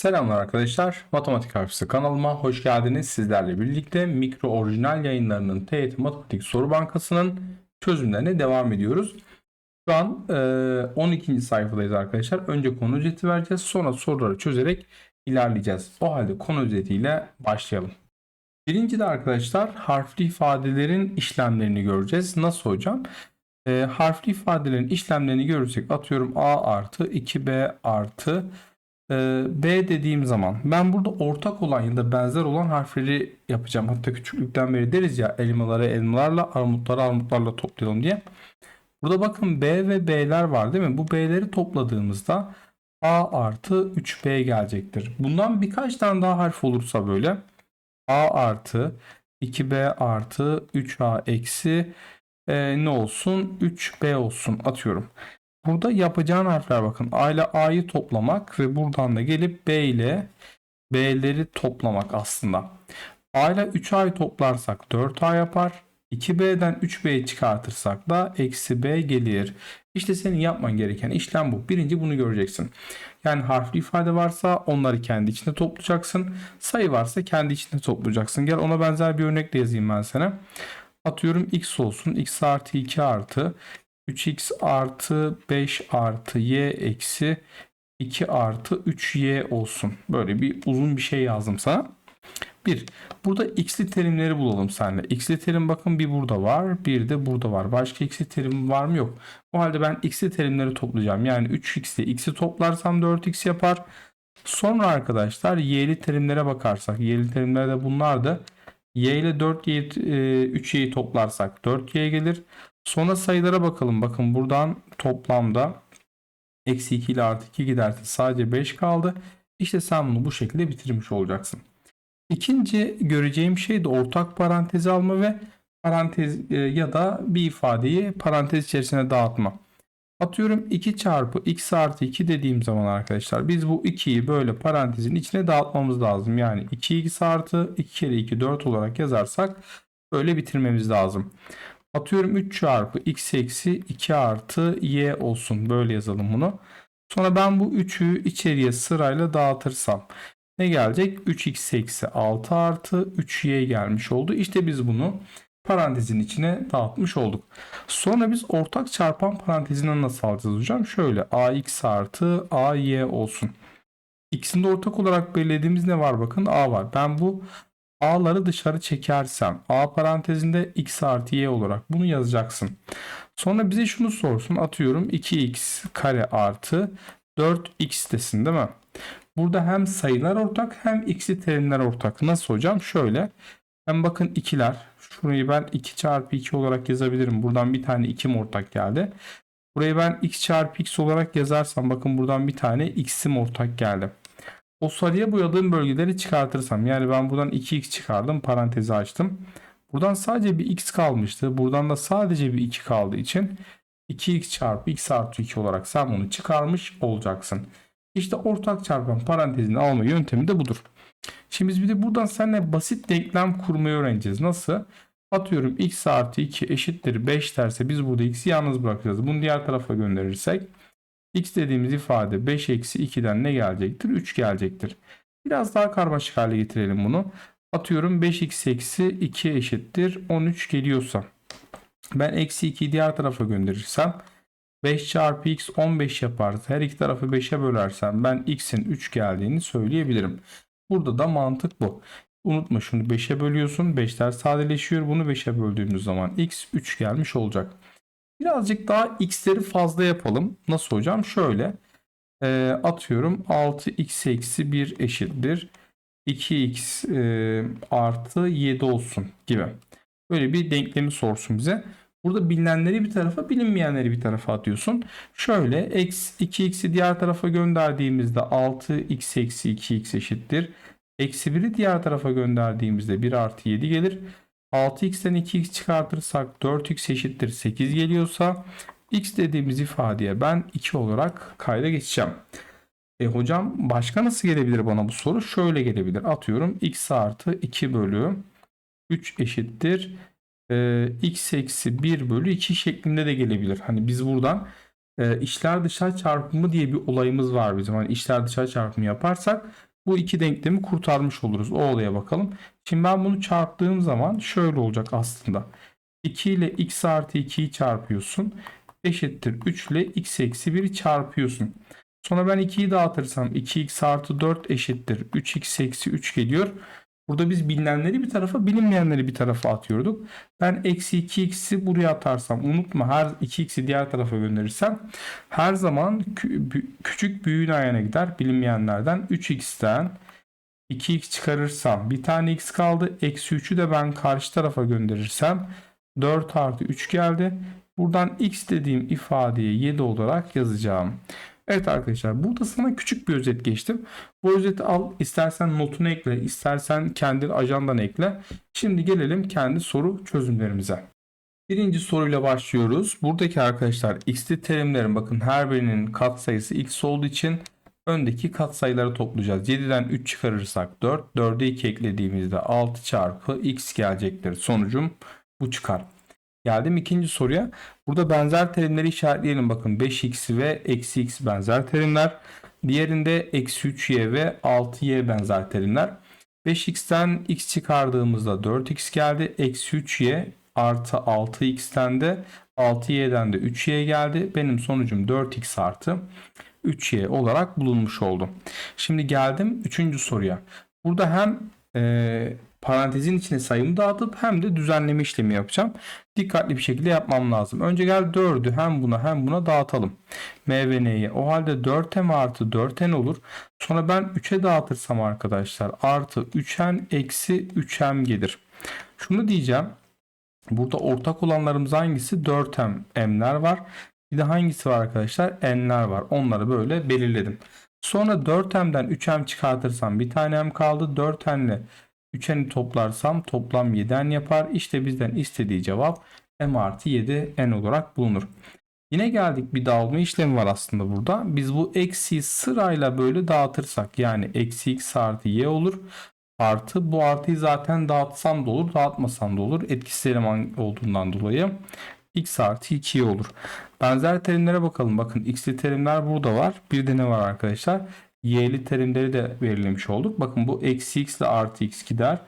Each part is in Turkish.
Selamlar arkadaşlar. Matematik Harfisi kanalıma hoş geldiniz. Sizlerle birlikte mikro orijinal yayınlarının TYT Matematik Soru Bankası'nın çözümlerine devam ediyoruz. Şu an e, 12. sayfadayız arkadaşlar. Önce konu özeti vereceğiz. Sonra soruları çözerek ilerleyeceğiz. O halde konu özetiyle başlayalım. Birinci de arkadaşlar harfli ifadelerin işlemlerini göreceğiz. Nasıl hocam? E, harfli ifadelerin işlemlerini görürsek atıyorum A artı 2B artı B dediğim zaman ben burada ortak olan ya da benzer olan harfleri yapacağım. Hatta küçüklükten beri deriz ya elmaları elmalarla armutları armutlarla toplayalım diye. Burada bakın B ve B'ler var değil mi? Bu B'leri topladığımızda A artı 3B gelecektir. Bundan birkaç tane daha harf olursa böyle A artı 2B artı 3A eksi e, ne olsun 3B olsun atıyorum. Burada yapacağın harfler bakın. A ile A'yı toplamak ve buradan da gelip B ile B'leri toplamak aslında. A ile 3A'yı toplarsak 4A yapar. 2B'den 3B'yi çıkartırsak da eksi B gelir. İşte senin yapman gereken işlem bu. Birinci bunu göreceksin. Yani harfli ifade varsa onları kendi içinde toplayacaksın. Sayı varsa kendi içinde toplayacaksın. Gel ona benzer bir örnek de yazayım ben sana. Atıyorum x olsun. x artı 2 artı 3x artı 5 artı y eksi 2 artı 3y olsun. Böyle bir uzun bir şey yazdım sana. Bir, burada x'li terimleri bulalım seninle. X'li terim bakın bir burada var, bir de burada var. Başka x'li terim var mı? Yok. O halde ben x'li terimleri toplayacağım. Yani 3x ile x'i toplarsam 4x yapar. Sonra arkadaşlar y'li terimlere bakarsak, y'li terimler de bunlardı. y ile 4y, 3y'yi toplarsak 4y gelir. Sonra sayılara bakalım. Bakın buradan toplamda eksi 2 ile artı 2 giderse sadece 5 kaldı. İşte sen bunu bu şekilde bitirmiş olacaksın. İkinci göreceğim şey de ortak parantezi alma ve parantez e, ya da bir ifadeyi parantez içerisine dağıtma. Atıyorum 2 çarpı x artı 2 dediğim zaman arkadaşlar biz bu 2'yi böyle parantezin içine dağıtmamız lazım. Yani 2x artı 2 kere 2 4 olarak yazarsak böyle bitirmemiz lazım. Atıyorum 3 çarpı x eksi 2 artı y olsun. Böyle yazalım bunu. Sonra ben bu 3'ü içeriye sırayla dağıtırsam ne gelecek? 3x eksi 6 artı 3y gelmiş oldu. İşte biz bunu parantezin içine dağıtmış olduk. Sonra biz ortak çarpan parantezini nasıl alacağız hocam? Şöyle ax artı ay olsun. İkisinde ortak olarak belirlediğimiz ne var? Bakın a var. Ben bu A'ları dışarı çekersem A parantezinde x artı y olarak bunu yazacaksın. Sonra bize şunu sorsun atıyorum 2x kare artı 4x desin değil mi? Burada hem sayılar ortak hem x'li terimler ortak. Nasıl hocam? Şöyle. Hem bakın ikiler. Şurayı ben 2 çarpı 2 olarak yazabilirim. Buradan bir tane 2'm ortak geldi. Burayı ben x çarpı x olarak yazarsam bakın buradan bir tane x'im ortak geldi o sarıya boyadığım bölgeleri çıkartırsam yani ben buradan 2x çıkardım parantezi açtım. Buradan sadece bir x kalmıştı. Buradan da sadece bir 2 kaldığı için 2x çarpı x artı 2 olarak sen bunu çıkarmış olacaksın. İşte ortak çarpan parantezini alma yöntemi de budur. Şimdi biz bir de buradan seninle basit denklem kurmayı öğreneceğiz. Nasıl? Atıyorum x artı 2 eşittir 5 derse biz burada x'i yalnız bırakacağız. Bunu diğer tarafa gönderirsek x dediğimiz ifade 5 eksi 2'den ne gelecektir? 3 gelecektir. Biraz daha karmaşık hale getirelim bunu. Atıyorum 5x eksi 2 eşittir 13 geliyorsa. Ben eksi 2'yi diğer tarafa gönderirsem 5 çarpı x 15 yaparsa her iki tarafı 5'e bölersem ben x'in 3 geldiğini söyleyebilirim. Burada da mantık bu. Unutma şunu 5'e bölüyorsun. 5'ler sadeleşiyor. Bunu 5'e böldüğümüz zaman x 3 gelmiş olacak. Birazcık daha x'leri fazla yapalım. Nasıl hocam? Şöyle e, atıyorum 6x eksi 1 eşittir. 2x e, artı 7 olsun gibi. Böyle bir denklemi sorsun bize. Burada bilinenleri bir tarafa bilinmeyenleri bir tarafa atıyorsun. Şöyle x 2x'i diğer tarafa gönderdiğimizde 6x eksi 2x eşittir. Eksi 1'i diğer tarafa gönderdiğimizde 1 artı 7 gelir. 6x'ten 2x çıkartırsak 4x eşittir 8 geliyorsa x dediğimiz ifadeye ben 2 olarak kayda geçeceğim. E hocam başka nasıl gelebilir bana bu soru? Şöyle gelebilir. Atıyorum x artı 2 bölü 3 eşittir e, x eksi 1 bölü 2 şeklinde de gelebilir. Hani biz buradan e, içler dışlar çarpımı diye bir olayımız var bizim. Hani içler dışlar çarpımı yaparsak Bu iki denklemi kurtarmış oluruz. O olaya bakalım. Şimdi ben bunu çarptığım zaman şöyle olacak aslında. 2 ile x artı 2'yi çarpıyorsun. Eşittir 3 ile x eksi 1'i çarpıyorsun. Sonra ben 2'yi dağıtırsam 2x artı 4 eşittir 3x eksi 3 geliyor. Burada biz bilinenleri bir tarafa bilinmeyenleri bir tarafa atıyorduk. Ben eksi 2x'i buraya atarsam unutma her 2x'i diğer tarafa gönderirsem her zaman küçük büyüğün ayağına gider bilinmeyenlerden 3x'ten 2x çıkarırsam bir tane x kaldı. Eksi 3'ü de ben karşı tarafa gönderirsem 4 artı 3 geldi. Buradan x dediğim ifadeye 7 olarak yazacağım. Evet arkadaşlar burada sana küçük bir özet geçtim. Bu özeti al istersen notunu ekle istersen kendi ajandana ekle. Şimdi gelelim kendi soru çözümlerimize. Birinci soruyla başlıyoruz. Buradaki arkadaşlar x'li terimlerin bakın her birinin katsayısı x olduğu için öndeki katsayıları toplayacağız. 7'den 3 çıkarırsak 4, 4'e 2 eklediğimizde 6 çarpı x gelecektir. Sonucum bu çıkar. Geldim ikinci soruya. Burada benzer terimleri işaretleyelim. Bakın 5x ve eksi x benzer terimler. Diğerinde eksi 3y ve 6y benzer terimler. 5x'ten x çıkardığımızda 4x geldi. Eksi 3y artı 6x'ten de 6y'den de 3y geldi. Benim sonucum 4x artı 3y olarak bulunmuş oldu. Şimdi geldim 3. soruya. Burada hem e, parantezin içine sayımı dağıtıp hem de düzenleme işlemi yapacağım. Dikkatli bir şekilde yapmam lazım. Önce gel 4'ü hem buna hem buna dağıtalım. M ve N'ye. O halde 4M artı 4N olur. Sonra ben 3'e dağıtırsam arkadaşlar artı 3N eksi 3M gelir. Şunu diyeceğim. Burada ortak olanlarımız hangisi? 4M M'ler var. Bir de hangisi var arkadaşlar? N'ler var. Onları böyle belirledim. Sonra 4M'den 3M çıkartırsam bir tane M kaldı. 4N ile 3N'i toplarsam toplam 7N yapar. İşte bizden istediği cevap M artı 7 N olarak bulunur. Yine geldik bir dağılma işlemi var aslında burada. Biz bu eksiyi sırayla böyle dağıtırsak yani eksi x artı y olur. Artı bu artıyı zaten dağıtsam da olur dağıtmasam da olur. Etkisiz eleman olduğundan dolayı x artı 2 olur. Benzer terimlere bakalım. Bakın x'li terimler burada var. Bir de ne var arkadaşlar? Y'li terimleri de belirlemiş olduk. Bakın bu eksi x ile artı x gider.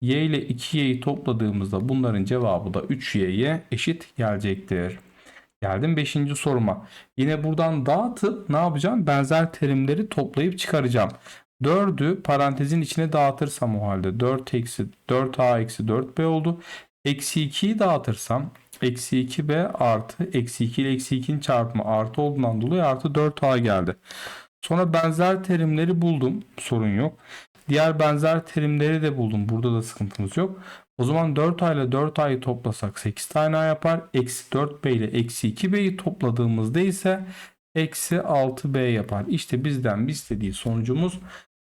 y ile 2y'yi topladığımızda bunların cevabı da 3y'ye eşit gelecektir. Geldim 5. soruma. Yine buradan dağıtıp ne yapacağım? Benzer terimleri toplayıp çıkaracağım. 4'ü parantezin içine dağıtırsam o halde 4 eksi 4a eksi 4b oldu. Eksi 2'yi dağıtırsam eksi 2b artı eksi 2 ile eksi 2'nin çarpımı artı olduğundan dolayı artı 4a geldi. Sonra benzer terimleri buldum. Sorun yok. Diğer benzer terimleri de buldum. Burada da sıkıntımız yok. O zaman 4a ile 4a'yı toplasak 8 tane a yapar. Eksi 4b ile eksi 2b'yi topladığımızda ise eksi 6b yapar. İşte bizden istediği sonucumuz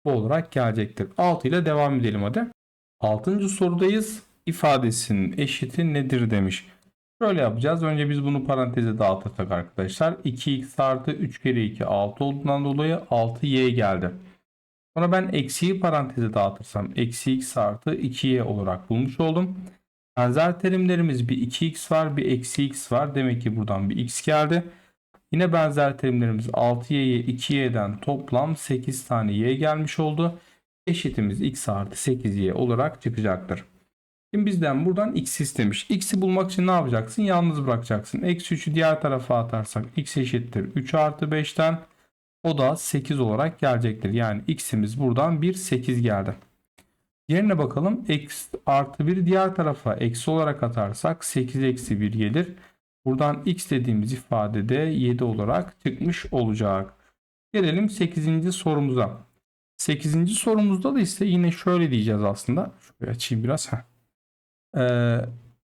bu olarak gelecektir. 6 ile devam edelim hadi. 6. sorudayız. İfadesinin eşiti nedir demiş. Şöyle yapacağız. Önce biz bunu paranteze dağıtırsak arkadaşlar. 2x artı 3 kere 2 6 olduğundan dolayı 6y geldi. Sonra ben eksiyi paranteze dağıtırsam eksi x artı 2y olarak bulmuş oldum. Benzer terimlerimiz bir 2x var bir eksi x var. Demek ki buradan bir x geldi. Yine benzer terimlerimiz 6y'ye 2y'den toplam 8 tane y gelmiş oldu. Eşitimiz x artı 8y olarak çıkacaktır. Şimdi bizden buradan x istemiş. X'i bulmak için ne yapacaksın? Yalnız bırakacaksın. Eksi 3'ü diğer tarafa atarsak x eşittir 3 artı 5'ten o da 8 olarak gelecektir. Yani x'imiz buradan 1 8 geldi. Yerine bakalım. X artı 1 diğer tarafa eksi olarak atarsak 8 eksi 1 gelir. Buradan x dediğimiz ifade de 7 olarak çıkmış olacak. Gelelim 8. sorumuza. 8. sorumuzda da ise yine şöyle diyeceğiz aslında. Şöyle açayım biraz. Heh. Ee,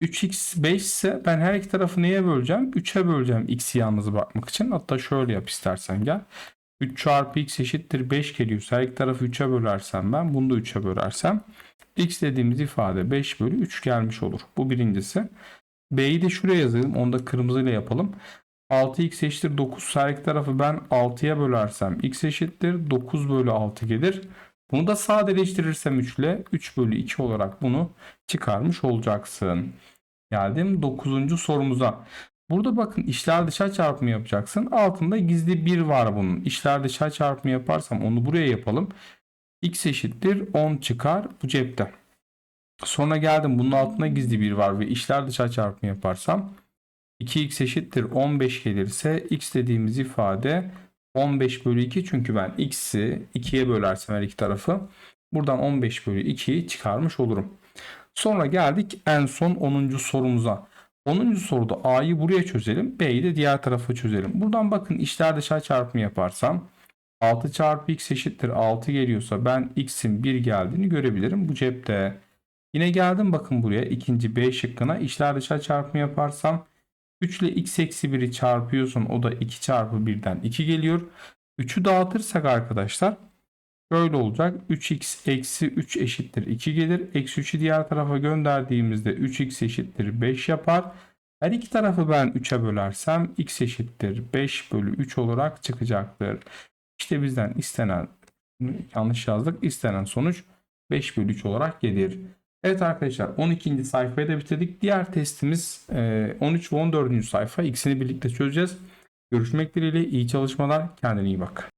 3x 5 ise ben her iki tarafı neye böleceğim? 3'e böleceğim x'i yalnız bırakmak için. Hatta şöyle yap istersen gel. 3 çarpı x eşittir 5 geliyorsa her iki tarafı 3'e bölersem ben bunu da 3'e bölersem x dediğimiz ifade 5 bölü 3 gelmiş olur. Bu birincisi. B'yi de şuraya yazalım. Onu da kırmızıyla yapalım. 6x eşittir 9 her iki tarafı ben 6'ya bölersem x eşittir 9 bölü 6 gelir. Bunu da sadeleştirirsem 3 ile 3 bölü 2 olarak bunu çıkarmış olacaksın. Geldim 9. sorumuza. Burada bakın işler dışa çarpımı yapacaksın. Altında gizli 1 var bunun. İşler dışa çarpımı yaparsam onu buraya yapalım. x eşittir 10 çıkar bu cepte. Sonra geldim bunun altında gizli bir var ve işler dışa çarpımı yaparsam 2x eşittir 15 gelirse x dediğimiz ifade 15 bölü 2 çünkü ben x'i 2'ye bölersem her iki tarafı buradan 15 bölü 2'yi çıkarmış olurum. Sonra geldik en son 10. sorumuza. 10. soruda A'yı buraya çözelim. B'yi de diğer tarafa çözelim. Buradan bakın işler dışa çarpımı yaparsam 6 çarpı x eşittir 6 geliyorsa ben x'in 1 geldiğini görebilirim bu cepte. Yine geldim bakın buraya ikinci B şıkkına işler dışa çarpımı yaparsam 3 ile x eksi 1'i çarpıyorsun o da 2 çarpı 1'den 2 geliyor. 3'ü dağıtırsak arkadaşlar Şöyle olacak. 3x eksi 3 eşittir 2 gelir. Eksi 3'ü diğer tarafa gönderdiğimizde 3x eşittir 5 yapar. Her iki tarafı ben 3'e bölersem x eşittir 5 bölü 3 olarak çıkacaktır. İşte bizden istenen yanlış yazdık. istenen sonuç 5 bölü 3 olarak gelir. Evet arkadaşlar 12. sayfayı da bitirdik. Diğer testimiz e, 13 ve 14. sayfa. İkisini birlikte çözeceğiz. Görüşmek dileğiyle iyi çalışmalar. Kendine iyi bak.